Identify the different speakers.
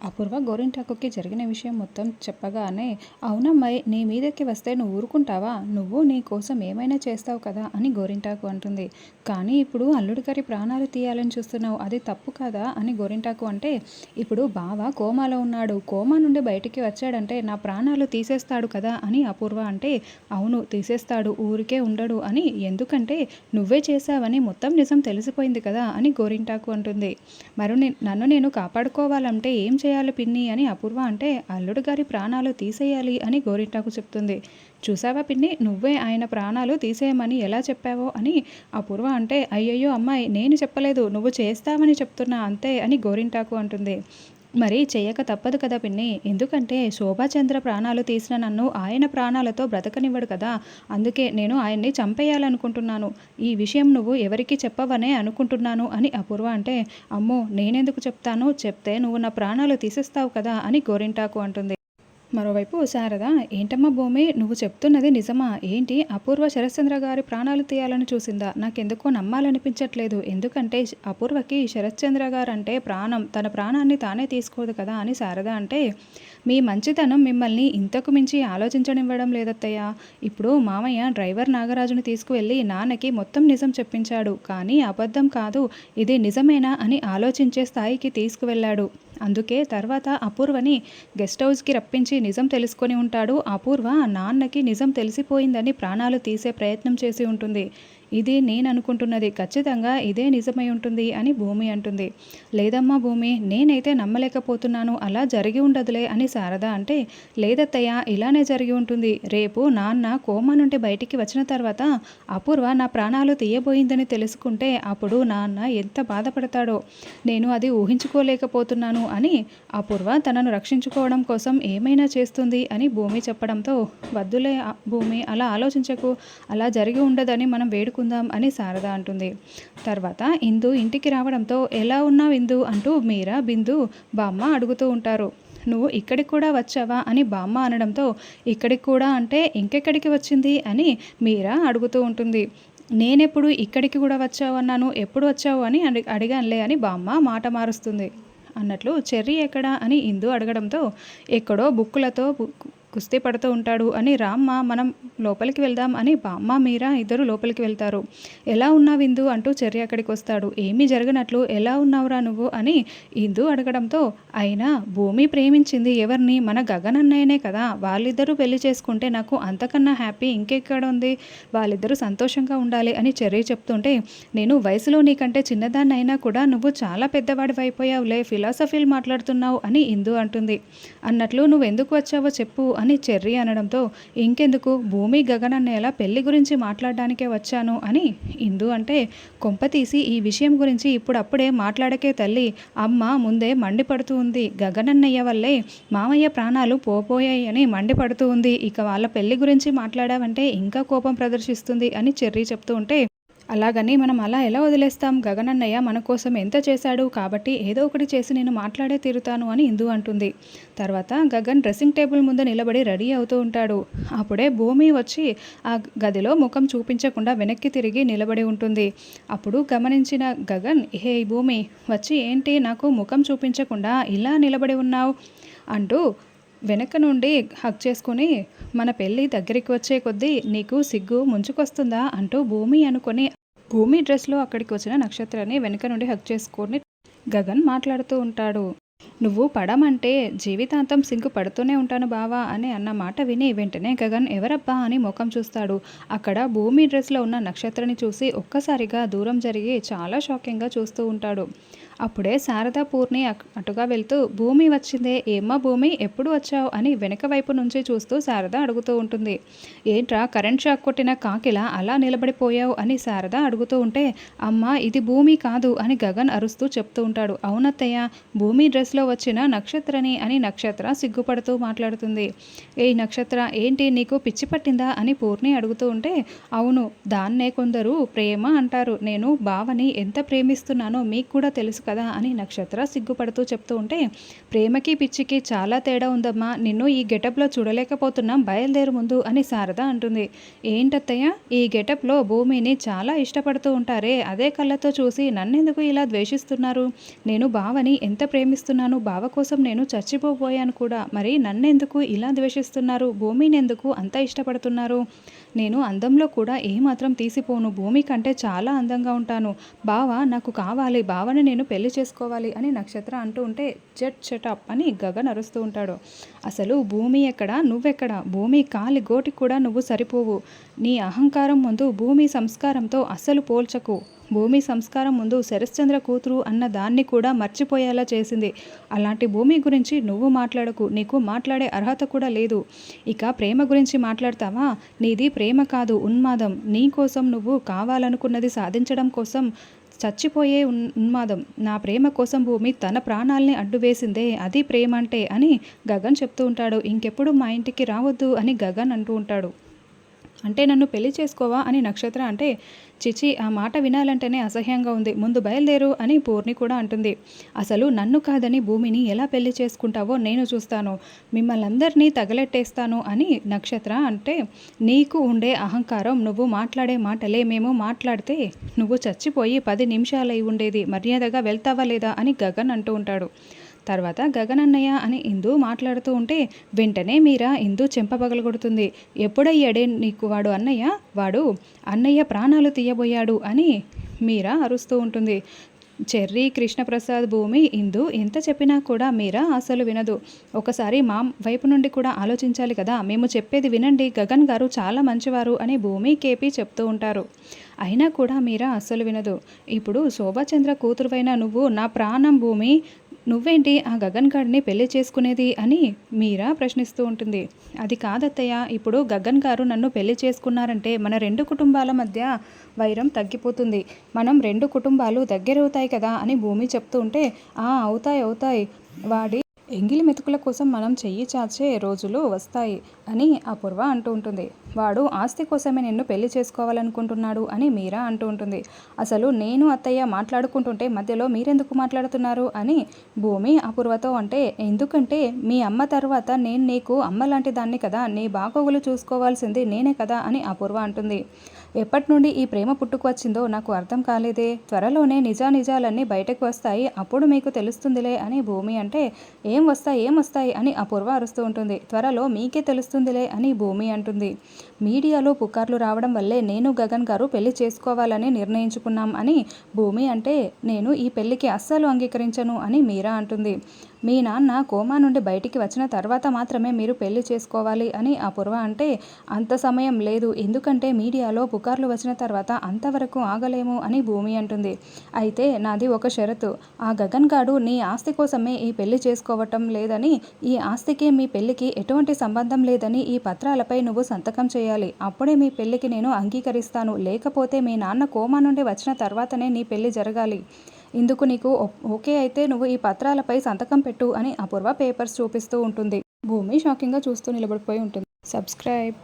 Speaker 1: అపూర్వ గోరింటాకుకి జరిగిన విషయం మొత్తం చెప్పగానే అవునమ్మాయి నీ మీదకి వస్తే నువ్వు ఊరుకుంటావా? నువ్వు నీ కోసం ఏమైనా చేస్తావు కదా అని గోరింటాకు అంటుంది. కానీ ఇప్పుడు అల్లుడి గారి ప్రాణాలు తీయాలని చూస్తున్నావు అది తప్పు కదా అని గోరింటాకు అంటే ఇప్పుడు బావ కోమాలో ఉన్నాడు. కోమా నుండి బయటికి వచ్చాడంటే నా ప్రాణాలు తీసేస్తాడు కదా అని అపూర్వ అంటే అవును తీసేస్తాడు ఊరికే ఉండడు అని ఎందుకంటే నువ్వే చేశావని మొత్తం నిజం తెలిసిపోయింది కదా అని గోరింటాకు అంటుంది. మరి నన్ను నేను కాపాడుకోవాలంటే ఏం చేయాలి పిన్ని అని అపూర్వ అంటే అల్లుడు గారి ప్రాణాలు తీసేయాలి అని గోరింటాకు చెప్తుంది. చూసావా పిన్ని? నువ్వే ఆయన ప్రాణాలు తీసేయమని ఎలా చెప్పావో అని అపూర్వ అంటే అయ్యయ్యో అమ్మాయి నేను చెప్పలేదు నువ్వు చేస్తావని చెప్తున్నా అంతే అని గోరింటాకు అంటుంది. మరి చేయక తప్పదు కదా పిన్ని. ఎందుకంటే శోభాచంద్ర ప్రాణాలు తీసిన నన్ను ఆయన ప్రాణాలతో బ్రతకనివ్వడు కదా. అందుకే నేను ఆయన్ని చంపేయాలనుకుంటున్నాను. ఈ విషయం నువ్వు ఎవరికి చెప్పవనే అనుకుంటున్నాను అని అపూర్వ అంటే అమ్మో నేనెందుకు చెప్తాను చెప్తే నువ్వు నా ప్రాణాలు తీసేస్తావు కదా అని గోరింటాకు అంటుంది. మరోవైపు శారద ఏంటమ్మా భూమి నువ్వు చెప్తున్నది నిజమా? ఏంటి? అపూర్వ శరశ్చంద్ర గారి ప్రాణాలు తీయాలని చూసిందా? నాకెందుకో నమ్మాలనిపించట్లేదు. ఎందుకంటే అపూర్వకి శరశ్చంద్ర గారు అంటే ప్రాణం. తన ప్రాణాన్ని తానే తీసుకోదు కదా అని శారద అంటే మీ మంచితనం మిమ్మల్ని ఇంతకు మించి ఆలోచించనివ్వడం లేదత్తయ్య. ఇప్పుడు మామయ్య డ్రైవర్ నాగరాజును తీసుకువెళ్ళి నాన్నకి మొత్తం నిజం చెప్పించాడు. కానీ అబద్ధం కాదు ఇది నిజమేనా? అని ఆలోచించే స్థాయికి తీసుకువెళ్ళాడు. అందుకే తర్వాత అపూర్వని గెస్ట్ హౌస్కి రప్పించి నిజం తెలుసుకొని ఉంటాడు. అపూర్వ నాన్నకి నిజం తెలిసిపోయిందని ప్రాణాలు తీసే ప్రయత్నం చేసి ఉంటుంది. ఇది నేను అనుకుంటున్నది ఖచ్చితంగా ఇదే నిజమై ఉంటుంది అని భూమి అంటుంది. లేదమ్మా భూమి నేనైతే నమ్మలేకపోతున్నాను. అలా జరిగి ఉండదులే అని శారద అంటే లేదత్తయ్య ఇలానే జరిగి ఉంటుంది. రేపు నాన్న కోమా నుండి బయటికి వచ్చిన తర్వాత అపూర్వ నా ప్రాణాలు తీయబోయిందని తెలుసుకుంటే అప్పుడు నాన్న ఎంత బాధపడతాడో. నేను అది ఊహించుకోలేకపోతున్నాను అని అపూర్వ తనను రక్షించుకోవడం కోసం ఏమైనా చేస్తుంది అని భూమి చెప్పడంతో వద్దులే భూమి అలా ఆలోచించకు. అలా జరిగి ఉండదని మనం వేడుకు ఆడుకుందాం అని శారద అంటుంది. తర్వాత ఇందు ఇంటికి రావడంతో ఎలా ఉన్నావు ఇందు? అంటూ మీరా బిందు బామ్మ అడుగుతూ ఉంటారు. నువ్వు ఇక్కడికి కూడా వచ్చావా? అని బామ్మ అనడంతో ఇక్కడికి కూడా అంటే ఇంకెక్కడికి వచ్చింది? అని మీరా అడుగుతూ ఉంటుంది. నేనెప్పుడు ఇక్కడికి కూడా వచ్చావు అన్నాను? ఎప్పుడు వచ్చావు? అని అడిగానులే అని బామ్మ మాట మారుస్తుంది. అన్నట్లు చెర్రీ ఎక్కడా? అని ఇందు అడగడంతో ఎక్కడో బుక్కులతో కుస్తీ పడుతూ ఉంటాడు అని రామ్మ మనం లోపలికి వెళ్దాం అని బామ్మ మీరా ఇద్దరు లోపలికి వెళ్తారు. ఎలా ఉన్నావు ఇందు అంటూ చర్య అక్కడికి వస్తాడు. ఏమీ జరగనట్లు ఎలా ఉన్నావురా నువ్వు? అని ఇందు అడగడంతో అయినా భూమి ప్రేమించింది ఎవరిని? మన గగన్ అన్నయ్యనే కదా. వాళ్ళిద్దరూ పెళ్ళి చేసుకుంటే నాకు అంతకన్నా హ్యాపీ ఇంకెక్కడ ఉంది? వాళ్ళిద్దరూ సంతోషంగా ఉండాలి అని చెర్రి చెప్తుంటే నేను వయసులో నీకంటే చిన్నదాన్నైనా కూడా నువ్వు చాలా పెద్దవాడివైపోయావులే ఫిలాసఫీలు మాట్లాడుతున్నావు అని ఇందు అంటుంది. అన్నట్లు నువ్వెందుకు వచ్చావో చెప్పు అని చెర్రీ అనడంతో ఇంకెందుకు? భూమి గగనన్నేలా పెళ్ళి గురించి మాట్లాడడానికే వచ్చాను అని ఇందు అంటే కొంప తీసి ఈ విషయం గురించి ఇప్పుడప్పుడే మాట్లాడకే తల్లి. అమ్మ ముందే మండిపడుతూ ఉంది. గగనన్నయ్య వల్లే మామయ్య ప్రాణాలు పోపోయాయి అని మండిపడుతూ ఉంది. ఇక వాళ్ళ పెళ్ళి గురించి మాట్లాడావంటే ఇంకా కోపం ప్రదర్శిస్తుంది అని చెర్రీ చెప్తూ ఉంటే అలాగని మనం అలా ఎలా వదిలేస్తాం? గగనన్నయ్య మన కోసం ఎంత చేశాడు? కాబట్టి ఏదో ఒకటి చేసి నేను మాట్లాడే తీరుతాను అని ఇందు అంటుంది. తర్వాత గగన్ డ్రెస్సింగ్ టేబుల్ ముందు నిలబడి రెడీ అవుతూ ఉంటాడు. అప్పుడే భూమి వచ్చి ఆ గదిలో ముఖం చూపించకుండా వెనక్కి తిరిగి నిలబడి ఉంటుంది. అప్పుడు గమనించిన గగన్ హే భూమి వచ్చి ఏంటి? నాకు ముఖం చూపించకుండా ఇలా నిలబడి ఉన్నావు? అంటూ వెనక నుండి హక్ చేసుకుని మన పెళ్ళి దగ్గరికి వచ్చే కొద్దీ నీకు సిగ్గు ముంచుకొస్తుందా? అంటూ భూమి అనుకొని భూమి డ్రెస్లో అక్కడికి వచ్చిన నక్షత్రాన్ని వెనక నుండి హక్ చేసుకొని గగన్ మాట్లాడుతూ ఉంటాడు. నువ్వు పడమంటే జీవితాంతం సింకు పడుతూనే ఉంటాను బావా అని అన్న మాట విని వెంటనే గగన్ ఎవరబ్బా అని ముఖం చూస్తాడు. అక్కడ భూమి డ్రెస్లో ఉన్న నక్షత్రాన్ని చూసి ఒక్కసారిగా దూరం జరిగి చాలా షాకింగ్గా చూస్తూ ఉంటాడు. అప్పుడే శారదా పూర్ణి అటుగా వెళ్తూ భూమి వచ్చిందే ఏమ్మా భూమి? ఎప్పుడు వచ్చావు? అని వెనక వైపు నుంచి చూస్తూ శారద అడుగుతూ ఉంటుంది. ఏంట్రా కరెంట్ షాక్ కొట్టిన కాకిలా అలా నిలబడిపోయావు? అని శారద అడుగుతూ ఉంటే అమ్మ ఇది భూమి కాదు అని గగన్ అరుస్తూ చెప్తూ ఉంటాడు. అవునత్తయ్య భూమి డ్రెస్లో వచ్చిన నక్షత్రని అని నక్షత్ర సిగ్గుపడుతూ మాట్లాడుతుంది. ఏ నక్షత్ర ఏంటి? నీకు పిచ్చి పట్టిందా? అని పూర్ణి అడుగుతూ ఉంటే అవును దాన్నే కొందరు ప్రేమ అంటారు. నేను బావని ఎంత ప్రేమిస్తున్నానో మీకు కూడా తెలుసు కదా అని నక్షత్ర సిగ్గుపడుతూ చెప్తూ ఉంటే ప్రేమకి పిచ్చికి చాలా తేడా ఉందమ్మా. నిన్ను ఈ గెటప్లో చూడలేకపోతున్నాం. బయలుదేరు ముందు అని శారద అంటుంది. ఏంటత్తయ్య? ఈ గెటప్లో భూమిని చాలా ఇష్టపడుతూ ఉంటారే. అదే కళ్ళతో చూసి నన్నెందుకు ఇలా ద్వేషిస్తున్నారు? నేను బావని ఎంత ప్రేమిస్తున్నాను? బావ కోసం నేను చచ్చిపోబోయాను కూడా. మరి నన్నెందుకు ఇలా ద్వేషిస్తున్నారు? భూమిని ఎందుకు అంత ఇష్టపడుతున్నారు? నేను అందంలో కూడా ఏమాత్రం తీసిపోను. భూమి కంటే చాలా అందంగా ఉంటాను. బావ నాకు కావాలి. బావని నేను పెళ్ళి చేసుకోవాలి అని నక్షత్ర అంటూ ఉంటే జట్ షటప్ అని గగన్ అరుస్తూ ఉంటాడు. అసలు భూమి ఎక్కడ? నువ్వెక్కడ? భూమి కాలి గోటి కూడా నువ్వు సరిపోవు. నీ అహంకారం ముందు భూమి సంస్కారంతో అస్సలు పోల్చకు. భూమి సంస్కారం ముందు శరశ్చంద్ర కూతురు అన్న దాన్ని కూడా మర్చిపోయేలా చేసింది. అలాంటి భూమి గురించి నువ్వు మాట్లాడకు. నీకు మాట్లాడే అర్హత కూడా లేదు. ఇక ప్రేమ గురించి మాట్లాడతావా? నీది ప్రేమ కాదు ఉన్మాదం. నీ కోసం నువ్వు కావాలనుకున్నది సాధించడం కోసం చచ్చిపోయే ఉన్ ఉన్మాదం. నా ప్రేమ కోసం భూమి తన ప్రాణాల్ని అడ్డు వేసిందే అది ప్రేమ అంటే అని గగన్ చెప్తూ ఉంటాడు. ఇంకెప్పుడు మా ఇంటికి రావద్దు అని గగన్ అంటూ ఉంటాడు. అంటే నన్ను పెళ్ళి చేసుకోవా అని నక్షత్ర అంటే చిచి ఆ మాట వినాలంటేనే అసహ్యంగా ఉంది. ముందు బయలుదేరు అని పూర్ణి కూడా అంటుంది. అసలు నన్ను కాదని భూమిని ఎలా పెళ్ళి చేసుకుంటావో నేను చూస్తాను. మిమ్మల్ని అందరినీ తగలెట్టేస్తాను అని నక్షత్ర అంటే నీకు ఉండే అహంకారం నువ్వు మాట్లాడే మాటలే. మేము మాట్లాడితే నువ్వు చచ్చిపోయి పది నిమిషాలై ఉండేది. మర్యాదగా వెళ్తావా లేదా అని గగన్ అంటూ ఉంటాడు. తర్వాత గగనన్నయ్య అని ఇందు మాట్లాడుతూ ఉంటే వెంటనే మీరా ఇందు చెంపపగలగొడుతుంది ఎప్పుడయ్యాడే నీకు వాడు అన్నయ్య? వాడు అన్నయ్య ప్రాణాలు తీయబోయాడు అని మీరా అరుస్తూ ఉంటుంది. చెర్రీ కృష్ణప్రసాద్ భూమి ఇందు ఎంత చెప్పినా కూడా మీరా అసలు వినదు. ఒకసారి మా వైపు నుండి కూడా ఆలోచించాలి కదా. మేము చెప్పేది వినండి. గగన్ గారు చాలా మంచివారు అని భూమి కేపీ చెప్తూ ఉంటారు. అయినా కూడా మీరా అస్సలు వినదు. ఇప్పుడు శోభాచంద్ర కూతురువైన నువ్వు నా ప్రాణం భూమి నువ్వేంటి ఆ గగన్ గారిని పెళ్ళి చేసుకునేది అని మీరా ప్రశ్నిస్తూ ఉంటుంది. అది కాదత్తయ్య ఇప్పుడు గగన్ గారు నన్ను పెళ్ళి చేసుకున్నారంటే మన రెండు కుటుంబాల మధ్య వైరం తగ్గిపోతుంది. మనం రెండు కుటుంబాలు దగ్గరవుతాయి కదా అని భూమి చెప్తూ ఉంటే ఆ అవుతాయి అవుతాయి. వాడి ఎంగిలి మెతుకుల కోసం మనం చెయ్యి చాచే రోజులు వస్తాయి అని అపూర్వ అంటూ ఉంటుంది. వాడు ఆస్తి కోసమే నిన్ను పెళ్ళి చేసుకోవాలనుకుంటున్నాడు అని మీరా అంటూ ఉంటుంది. అసలు నేను అత్తయ్య మాట్లాడుకుంటుంటే మధ్యలో మీరెందుకు మాట్లాడుతున్నారు అని భూమి అపూర్వతో అంటే ఎందుకంటే మీ అమ్మ తర్వాత నేను నీకు అమ్మ లాంటి దాన్ని కదా నీ బాగోగులు చూసుకోవాల్సింది నేనే కదా అని అపూర్వ అంటుంది. ఎప్పటి నుండి ఈ ప్రేమ పుట్టుకొచ్చిందో నాకు అర్థం కాలేదే. త్వరలోనే నిజానిజాలన్నీ బయటకు వస్తాయి. అప్పుడు మీకు తెలుస్తుందిలే అని భూమి అంటే ఏం వస్తాయి ఏం వస్తాయి అని అపూర్వ అరుస్తూ ఉంటుంది. త్వరలో మీకే తెలుస్తుందిలే అని భూమి అంటుంది. మీడియాలో పుకార్లు రావడం వల్లే నేను గగన్ గారు పెళ్ళి చేసుకోవాలని నిర్ణయించుకున్నాం అని భూమి అంటే నేను ఈ పెళ్ళికి అస్సలు అంగీకరించను అని మీరా అంటుంది. మీ నాన్న కోమా నుండి బయటికి వచ్చిన తర్వాత మాత్రమే మీరు పెళ్ళి చేసుకోవాలి అని అపూర్వ అంటే అంత సమయం లేదు. ఎందుకంటే మీడియాలో పుకార్లు వచ్చిన తర్వాత అంతవరకు ఆగలేము అని భూమి అంటుంది. అయితే నాది ఒక షరతు. ఆ గగన్ గాడు నీ ఆస్తి కోసమే ఈ పెళ్ళి చేసుకోవటం లేదని ఈ ఆస్తికి మీ పెళ్ళికి ఎటువంటి సంబంధం లేదని ఈ పత్రాలపై నువ్వు సంతకం చేయాలి. అప్పుడే మీ పెళ్ళికి నేను అంగీకరిస్తాను. లేకపోతే మీ నాన్న కోమా నుండి వచ్చిన తర్వాతనే నీ పెళ్ళి జరగాలి. ఇందుకు నీకు ఓకే అయితే నువ్వు ఈ పత్రాలపై సంతకం పెట్టు అని అపూర్వ పేపర్స్ చూపిస్తూ ఉంటుంది. భూమి షాకింగ్గా చూస్తూ నిలబడిపోయి ఉంటుంది. సబ్స్క్రైబ్.